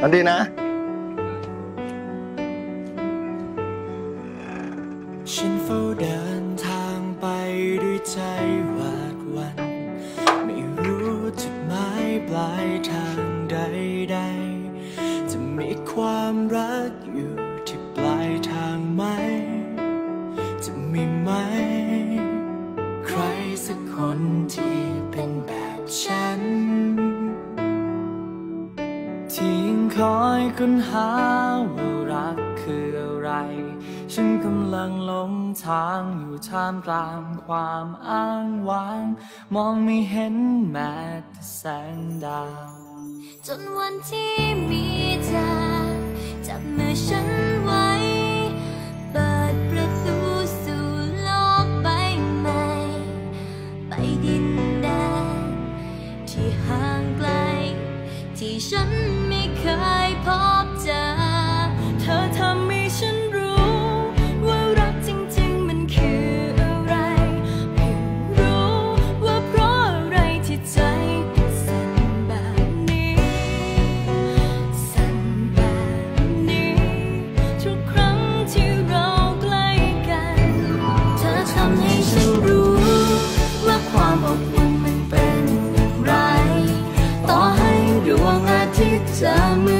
ฝันดีนะ ฉันเฝ้าเดินทางไปด้วยใจหวาดหวัน ไม่รู้จุดหมายปลายทางใดๆ จะมีความรักอยู่ที่ปลายทางไหม จะมีไหม ใครสักคนที่ คอยค้นหาว่ารักคืออะไร ฉันกำลังหลงทางอยู่ท่ามกลางความอ้างว้าง มองไม่เห็นแม้แต่แสงดาว จนวันที่มีเธอจับมือฉันไว้ เปิดประตูสู่โลกใบใหม่ ไปดินแดนที่ห่างไกล ที่ฉัน 开 p o p summer.